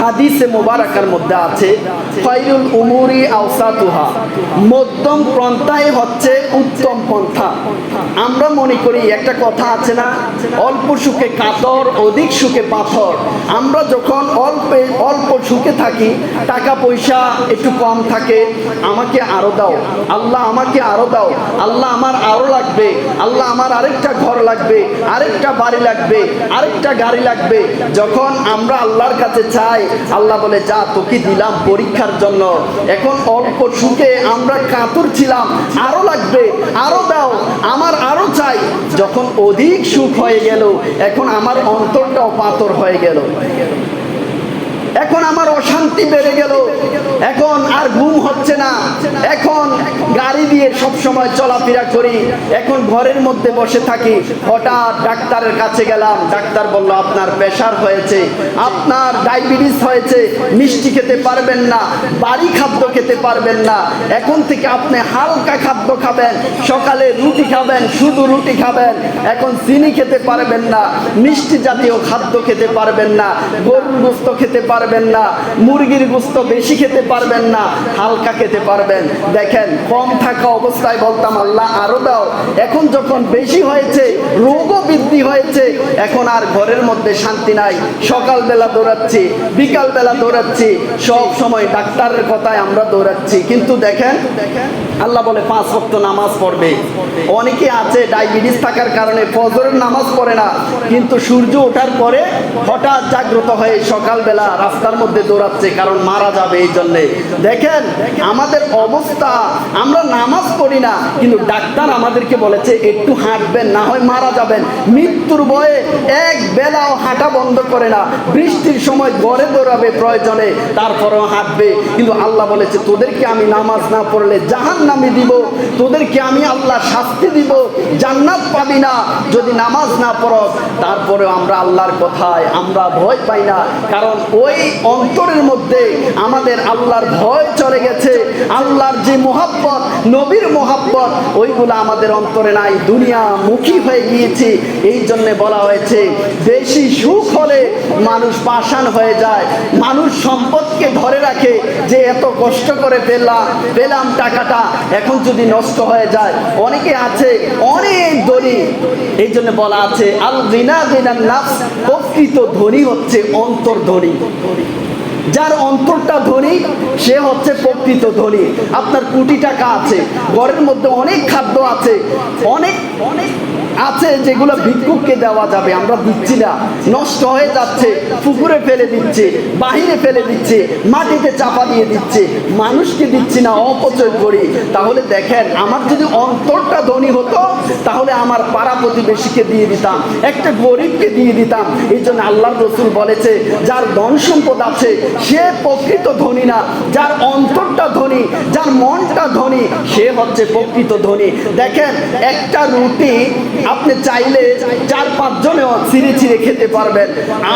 হাদিসে মোবারকার মধ্যে আছে খৈরুল উমুরি আওসাতুহা। মধ্যম পন্থাই হচ্ছে উত্তম পন্থা। আমরা মনে করি একটা কথা আছে না, অল্প সুখে কাতর, অধিক সুখে পাথর। আমরা যখন অল্প অল্প সুখে থাকি, টাকা পয়সা একটু কম থাকে, আমাকে আরও দাও। আল্লাহ আমাকে আরও দাও। আল্লাহ আমার আরও লাগবে। আল্লাহ আমার আরেকটা ঘর লাগবে, আরেকটা বাড়ি লাগবে, আরেকটা গাড়ি লাগবে। যখন আমরা আল্লাহর কাছে চাই আল্লাহ বলে, যা তোকে দিলাম পরীক্ষার জন্য, এখন অল্প সুখে আমরা কাতর ছিলাম, আরও লাগবে, আরও দাও, আমার আরও চাই। যখন অধিক সুখ হয়ে গেল, এখন আমার অন্তরটাও পাতর হয়ে গেল। এখন আমার অশান্তি বেড়ে গেল। এখন আর ঘুম হচ্ছে না। এখন গাড়ি দিয়ে সব সময় চলাফেরা করি। এখন ঘরের মধ্যে বসে থাকি। হঠাৎ ডাক্তারের কাছে গেলাম। ডাক্তার বলল, আপনার প্রেশার হয়েছে। আপনার ডায়াবেটিস হয়েছে। মিষ্টি খেতে পারবেন না। বাড়ি খাদ্য খেতে পারবেন না। এখন থেকে আপনি হালকা খাদ্য খাবেন। সকালে রুটি খাবেন, শুধু রুটি খাবেন। এখন চিনি খেতে পারবেন না। মিষ্টি জাতীয় খাদ্য খেতে পারবেন না। গরুর গোস্ত খেতে পারবেন না, মুরগির গুস্ত বেশি খেতে পারবেন না, হালকা খেতে পারবেন। দেখেন, কম থাকা অবস্থায় বলতাম, আল্লাহ আরও দাও। এখন যখন বেশি হয়েছে, রোগও বৃদ্ধি হয়েছে। এখন আর ঘরের মধ্যে শান্তি নাই। সকালবেলা দৌড়াচ্ছি, বিকালবেলা দৌড়াচ্ছি, সব সময় ডাক্তারের কথায় আমরা দৌড়াচ্ছি। কিন্তু দেখেন, আল্লাহ বলে পাঁচ ভক্ত নামাজ পড়বে। অনেকে আছে ডায়াবেটিস থাকার কারণে ফজরের নামাজ পড়ে না। কিন্তু সূর্য ওঠার পরে হঠাৎ জাগ্রত হয়ে সকালবেলা রাস্তার মধ্যে দৌড়াচ্ছে, কারণ মারা যাবে এই জন্যে। দেখেন, আমাদের অবস্থা, আমরা নামাজ পড়ি না, কিন্তু ডাক্তার আমাদেরকে বলেছে, একটু হাঁটবেন, না হয় মারা যাবেন। মৃত্যুর ভয়ে এক বেলাও হাঁটা বন্ধ করে না। বৃষ্টির সময় গড়ে দৌড়াবে প্রয়োজনে, তারপরেও হাঁটবে। কিন্তু আল্লাহ বলেছে, তোদেরকে আমি নামাজ না পড়লে জাহান নামে দিব। তোদেরকে আমি আল্লাহ শাস্তি দিব। জান্নাত পাবি না। যদি নামাজ না পড়ো তারপরেও আমরা আল্লাহর কথায় আমরা ভয় পাই না। কারণ ওই অন্তরের মধ্যে আমাদের আল্লাহর ভয় চলে গেছে। আল্লাহর যে মোহাব্বত, নবীর মোহাব্বত, ওইগুলো আমাদের অন্তরে নাই। দুনিয়া মুখী হয়ে গিয়েছে। এই জন্যে বলা হয়েছে, বেশি সুখ হলে মানুষ পাষাণ হয়ে যায়। মানুষ সম্পদকে ধরে রাখে। যে এত কষ্ট করে পেলাম পেলাম টাকাটা, এখন যদি নষ্ট হয়ে যায়। অনেকে আছে, অনেক ধনী এই জন্য বলা আছে, আল রিনা রিনার নাফস প্রকৃত ধনী হচ্ছে অন্তর ধনী। যার অন্তরটা ধনী, সে হচ্ছে প্রকৃত ধনী। আপনার কোটি টাকা আছে, ঘরের মধ্যে অনেক খাদ্য আছে, অনেক অনেক আছে যেগুলো ভিক্ষুককে দেওয়া যাবে, আমরা দিচ্ছি না। নষ্ট হয়ে যাচ্ছে, পুকুরে ফেলে দিচ্ছে, বাহিরে ফেলে দিচ্ছে, মাটিতে চাপা দিয়ে দিচ্ছে। মানুষকে দিচ্ছি না, অপচয় করি। তাহলে দেখেন, আমার যদি অন্তরটা ধনী হতো, তাহলে আমার পাড়া প্রতিবেশীকে দিয়ে দিতাম, একটা গরিবকে দিয়ে দিতাম। এই জন্য আল্লাহ রসুল বলেছে, যার ধন সম্পদ আছে, সে প্রকৃত ধনী না। যার অন্তরটা ধনী, যার মনটা ধনী, সে হচ্ছে প্রকৃত ধনী। দেখেন, একটা রুটি আপনি চাইলে চার পাঁচ জনেও ছিঁড়ে ছিঁড়ে খেতে পারবেন।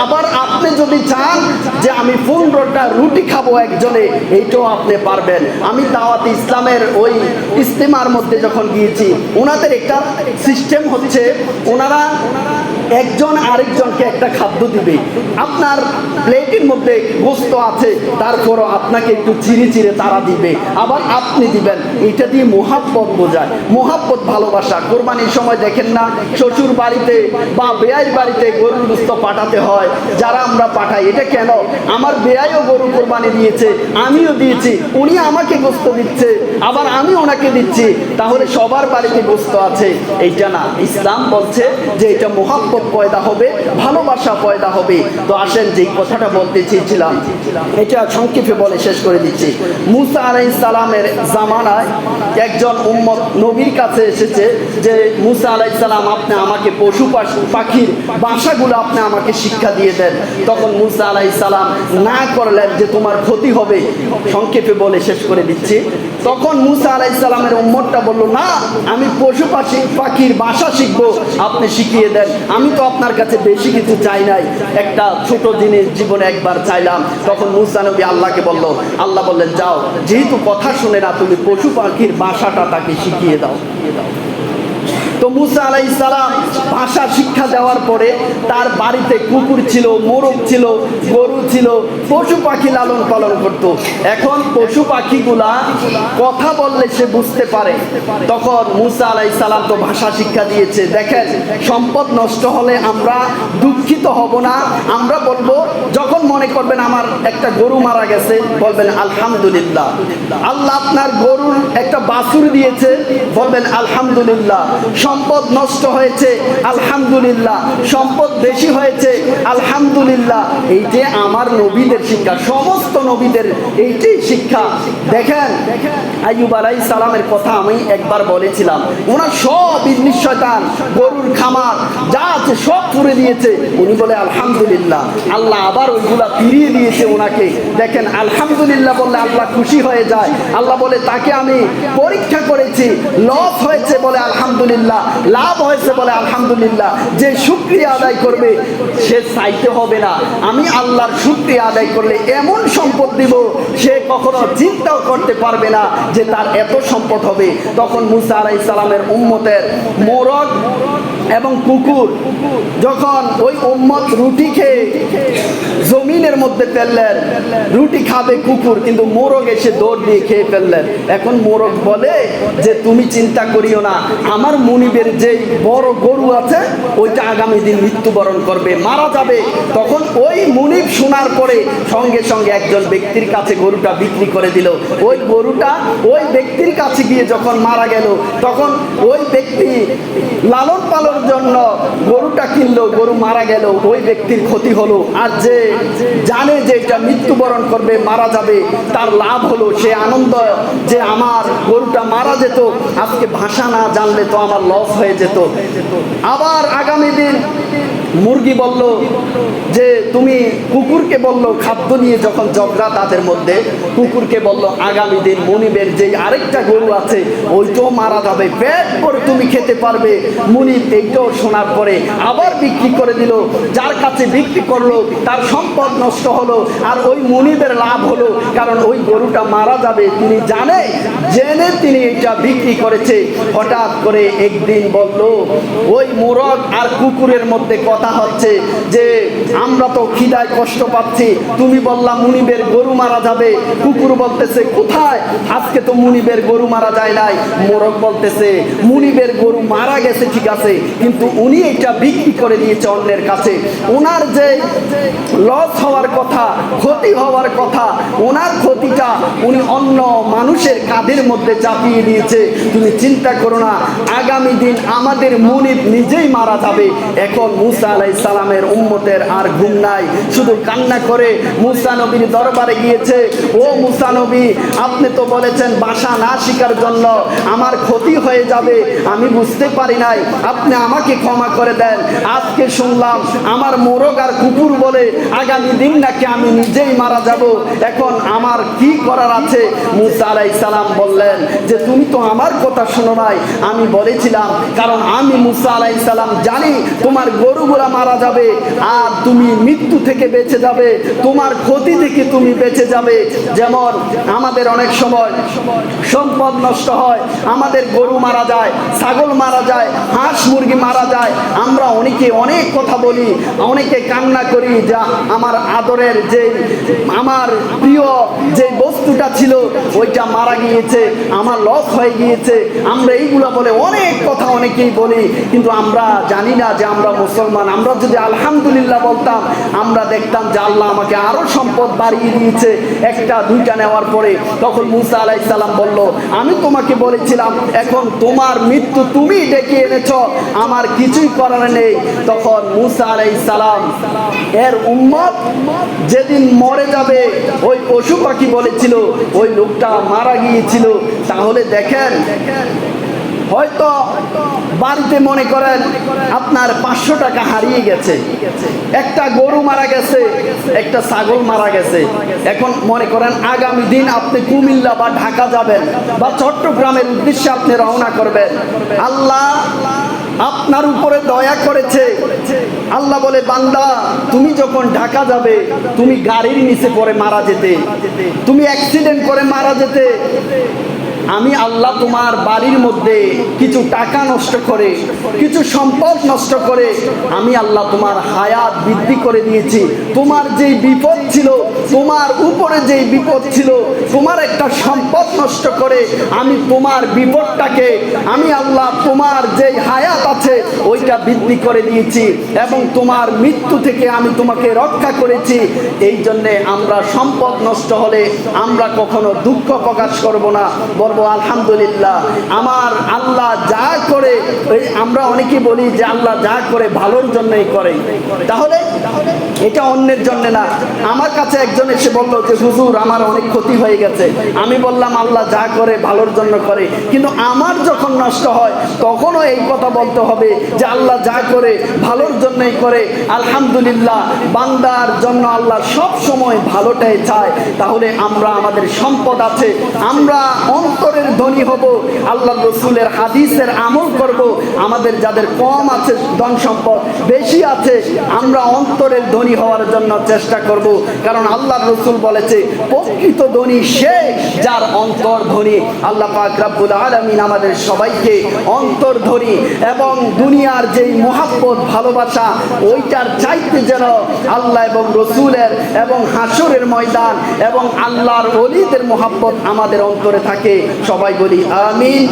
আবার আপনি যদি চান যে আমি পনেরোটা রুটি খাব একজনে, এইটাও আপনি পারবেন। আমি দাওয়াত ইসলামের ওই ইস্তেমার মধ্যে যখন গিয়েছি, ওনাদের একটা সিস্টেম হচ্ছে, ওনারা একজন আরেকজনকে একটা খাদ্য দিবে। আপনার প্লেটের মধ্যে গোস্ত আছে, তারপরও আপনাকে একটু চিড়ে চিড়ে তারা দিবে। আবার আপনি দিবেন, এটা দিয়ে মোহাব্বত বোঝায়। মোহাব্বত, ভালোবাসা। কোরবানির সময় দেখেন না, শ্বশুর বাড়িতে বা বেয়াইর বাড়িতে গরুর গোস্ত পাঠাতে হয়। যারা আমরা পাঠাই, এটা কেন? আমার বেয়াইও গরু কোরবানি দিয়েছে, আমিও দিয়েছি, উনি আমাকে গোস্ত দিচ্ছে, আবার আমি ওনাকে দিচ্ছি। তাহলে সবার বাড়িতে গোস্ত আছে। এইটা না, ইসলাম বলছে যে এটা মোহাব্বত পয়দা হবে, ভালোবাসা পয়দা হবে। তো আসেন, যেই কথাটা বলতে চেয়েছিলাম, এটা সংক্ষেপে বলে শেষ করে দিচ্ছি। মুসা আলাই সালামের জামানায় একজন উম্মত নবীর কাছে এসেছে যে, মুসা আলাই সালাম, আপনি আমাকে পশু পাখির বাসাগুলো আপনি আমাকে শিক্ষা দিয়ে দেন। তখন মুসা আলাই সালাম না করলেন যে, তোমার ক্ষতি হবে। সংক্ষেপে বলে শেষ করে দিচ্ছি। তখন মুসা আলাই সালামের উম্মতটা বলল, না, আমি পশু পাখি পাখির বাসা শিখব, আপনি শিখিয়ে দেন। আমি তো আপনার কাছে বেশি কিছু চাই নাই। একটা ছোট জিনিস জীবনে একবার চাইলাম। তখন মুসা নবী আল্লাহকে বলল, আল্লাহ বললেন, যাও, যেহেতু কথা শুনে না, তুমি পশু পাখির বাসাটা তাকে শিখিয়ে দাও। শিখিয়ে দাও তো মুসা আলাই সালাম ভাষা শিক্ষা দেওয়ার পরে তার বাড়িতে কুকুর ছিল, মোরগ ছিল, গরু ছিল, পশু পাখি লালন পালন করত। এখন পশু পাখিগুলা কথা বললে সে বুঝতে পারে। তখন মুসা আলাই সালাম তো ভাষা শিক্ষা দিয়েছে, দেখেন সম্পদ নষ্ট হলে আমরা দুঃখিত হব না। আমরা বলব, যখন মনে করবেন আমার একটা গরু মারা গেছে, বলবেন আলহামদুলিল্লাহ। আল্লাহ আপনার গরুর একটা বাছুর দিয়েছে, বলবেন আলহামদুলিল্লাহ। সম্পদ নষ্ট হয়েছে, আলহামদুলিল্লাহ। সম্পদ বেশি হয়েছে, আলহামদুলিল্লাহ। এই যে আমার নবীদের শিক্ষা, সমস্ত নবীদের এইটাই শিক্ষা। দেখেন, আইয়ুব আলাই সালামের কথা আমি একবার বলেছিলাম। ওনার সব ইবলিশ গরুর খামার, যা আছে সব পুড়ে দিয়েছে। উনি বলে, আলহামদুলিল্লাহ। আল্লাহ আবার ওইগুলা ফিরিয়ে দিয়েছে ওনাকে দেখেন, আলহামদুলিল্লাহ বললে আল্লাহ খুশি হয়ে যায়। আল্লাহ বলে, তাকে আমি পরীক্ষা করেছি লস হয়েছে বলে, আলহামদুলিল্লাহ। লাভ হয়েছে বলে আলহামদুলিল্লাহ। যে শুক্রিয়া আদায় করবে, সে চাইতে হবে না। আমি আল্লাহর শুক্রিয়া আদায় করলে এমন সম্পদ দিব, সে কখনো চিন্তাও করতে পারবে না যে তার এত সম্পদ হবে। তখন মুসা আলাই সালামের উম্মতের মোরগ এবং কুকুর যখন ওই উম্মত রুটি খেয়ে জমিনের মধ্যে ফেললেন, রুটি খাবে কুকুর, কিন্তু মোরগ এসে দৌড় দিয়ে খেয়ে ফেললেন। এখন মোরগ বলে যে, তুমি চিন্তা করিও না, আমার মুনিবের যে বড় গরু আছে, ওইটা আগামী দিন মৃত্যুবরণ করবে, মারা যাবে। তখন ওই মুনিব শোনার পরে সঙ্গে সঙ্গে একজন ব্যক্তির কাছে গরুটা বিক্রি করে দিল। ওই গরুটা ওই ব্যক্তির কাছে গিয়ে যখন মারা গেল, তখন ওই ব্যক্তি লালন পালন জন্য গরুটা কিনলো, গরু মারা গেল, ওই ব্যক্তির ক্ষতি হলো। আর যে জানে যে এটা মৃত্যুবরণ করবে, মারা যাবে, তার লাভ হলো সে আনন্দ যে আমার গরুটা মারা যেত। আজকে ভাষা না জানলে তো আমার লস হয়ে যেত। আবার আগামী দিন মুরগি বলল যে, তুমি কুকুরকে বলল, খাদ্য নিয়ে যখন ঝগড়া তাদের মধ্যে, কুকুরকে বলল, আগামী দিন মনিবের যে আরেকটা গরু আছে, ওইটাও মারা যাবে। পেট করে তুমি খেতে পারবে। মনিব এইটাও শোনার পরে আবার বিক্রি করে দিল। যার কাছে বিক্রি করল, তার সম্পদ নষ্ট হলো, আর ওই মনিবের লাভ হলো, কারণ ওই গরুটা মারা যাবে। তিনি জানে জেনে তিনি এটা বিক্রি করেছে। হঠাৎ করে একদিন বলল, ওই মোরগ আর কুকুরের মধ্যে কথা হচ্ছে যে আমরা তো খিদায় কষ্ট পাচ্ছি। তুমি বললা, মুনিবের গরু মারা যাবে। কুকুর বলতেছে, কোথায়? আজকে তো মুনিবের গরু মারা যায় নাই। মোরগ বলতেছে, মুনিবের গরু মারা গেছে, ঠিক আছে। কিন্তু উনি এটা বিক্রি করে দিয়েছে অন্যের কাছে। ওনার যে লস হওয়ার কথা, ক্ষতি হওয়ার কথা ওনার ক্ষতিটা উনি অন্য মানুষের কাঁধের মধ্যে চাপিয়ে দিয়েছে। তুমি চিন্তা করো না, আগামী দিন আমাদের মুনিব নিজেই মারা যাবে। এখন মুসা আলাই সালামের উম্মতের আর ঘুম নাই, শুধু কান্না করে মুসা নবীর দরবারে গিয়েছে। ও মুসা নবী, আপনি তো বলেছেন বাসা না শিকার জন্য আমার ক্ষতি হয়ে যাবে, আমি বুঝতে পারি নাই, আপনি আমাকে ক্ষমা করে দেন। আজকে শুনলাম আমার মোরগ আর কুকুর বলে আগামী দিন নাকি আমি নিজেই মারা যাব। এখন আমার কি করার আছে? মুসা আলাই সালাম বললেন যে, তুমি তো আমার কথা শোনো নাই। আমি বলেছিলাম, কারণ আমি মুসা আলাই সালাম জানি তোমার গরুগুলা মারা যাবে, আর তুমি মৃত্যু থেকে বেঁচে যাবে, তোমার ক্ষতি থেকে তুমি বেঁচে যাবে। যেমন আমাদের অনেক সময় সম্পদ নষ্ট হয়, আমাদের গরু মারা যায়, ছাগল মারা যায়, হাঁস মুরগি মারা যায়। আমরা অনেকে অনেক কথা বলি, অনেকে কান্না করি যা আমার আদরের যে আমার প্রিয় যে বস্তুটা ছিল, ওইটা মারা গিয়েছে, আমার লস হয়ে গিয়েছে। আমরা এইগুলো বলে অনেক কথা অনেকেই বলি, কিন্তু আমরা জানি না যে আমরা মুসলমান। আমরা যদি আলহামদুলিল্লাহ বলতাম আমরা দেখতাম যে আল্লাহ আমাকে আরও সম্পদ বাড়িয়ে দিয়েছে। একটা, দুইটা নেওয়ার পরে তখন মুসা আলাই সালাম বলল, আমি তোমাকে বলেছিলাম, এখন তোমার মৃত্যু তুমি ডেকে এনেছ, আমার কিছুই করার নেই। তখন মুসা আলাই সালাম, এর উম্মত যেদিন মরে যাবে, ওই পশু পাখি বলেছিল, ওই লোকটা মারা গিয়েছিল। তাহলে দেখেন হয়তো বাড়িতে মনে করেন আপনার পাঁচশো টাকা হারিয়ে গেছে। একটা গরু মারা গেছে, একটা ছাগল মারা গেছে। এখন মনে করেন আগামী দিন আপনি কুমিল্লা বা ঢাকা যাবেন বা চট্টগ্রামের উদ্দেশ্যে আপনি রওনা করবেন। আল্লাহ আপনার উপরে দয়া করেছে। আল্লাহ বলে, বান্দা, তুমি যখন ঢাকা যাবে, তুমি গাড়ির নিচে পরে মারা যেতে। তুমি অ্যাক্সিডেন্ট করে মারা যেতে। আমি আল্লাহ তোমার বাড়ির মধ্যে কিছু টাকা নষ্ট করে, কিছু সম্পদ নষ্ট করে, আমি আল্লাহ তোমার হায়াত বৃদ্ধি করে দিয়েছি। তোমার যে বিপদ ছিল তোমার উপরে যেই বিপদ ছিল, তোমার একটা সম্পদ নষ্ট করে আমি তোমার বিপদটাকে, আমি আল্লাহ তোমার যেই হায়াত আছে, ওইটা বৃদ্ধি করে দিয়েছি এবং তোমার মৃত্যু থেকে আমি তোমাকে রক্ষা করেছি। এই জন্যে আমরা সম্পদ নষ্ট হলে আমরা কখনো দুঃখ প্রকাশ করব না। বলব, আলহামদুলিল্লাহ, আমার আল্লাহ যা করে আমরা অনেকে বলি যে, আল্লাহ যা করে ভালোর জন্যই করে। তাহলে? এটা অন্যের জন্য না। আমার কাছে একজন এসে বলল যে, হুজুর, আমার অনেক ক্ষতি হয়ে গেছে। আমি বললাম, আল্লাহ যা করে ভালোর জন্য করে। কিন্তু আমার যখন নষ্ট হয়, তখনও এই কথা বলতে হবে যে, আল্লাহ যা করে ভালোর জন্যই করে। আলহামদুলিল্লাহ, বান্দার জন্য আল্লাহ সব সময় ভালোটাই চায়। তাহলে আমরা আমাদের সম্পদ আছে। আমরা অন্তরের ধনী হব। আল্লাহ রসুলের হাদিসের আমল করব। আমাদের যাদের কম আছে, ধন সম্পদ বেশি আছে, আমরা অন্তরের ধনী হওয়ার জন্য চেষ্টা করব। কারণ আল্লাহ রসুল বলেছে, প্রকৃত ধনী সে যার অন্তর ধনী আল্লাহ পাক রাব্বুল আলামিন আমাদের সবাইকে অন্তর ধনী এবং দুনিয়ার যেই মহাব্বত, ভালোবাসা, ওইটার চাইতে যেন আল্লাহ এবং রসুলের এবং হাসুরের ময়দান এবং আল্লাহর অলিদের মহাব্বত আমাদের অন্তরে থাকে। সবাই বলি, আমিন।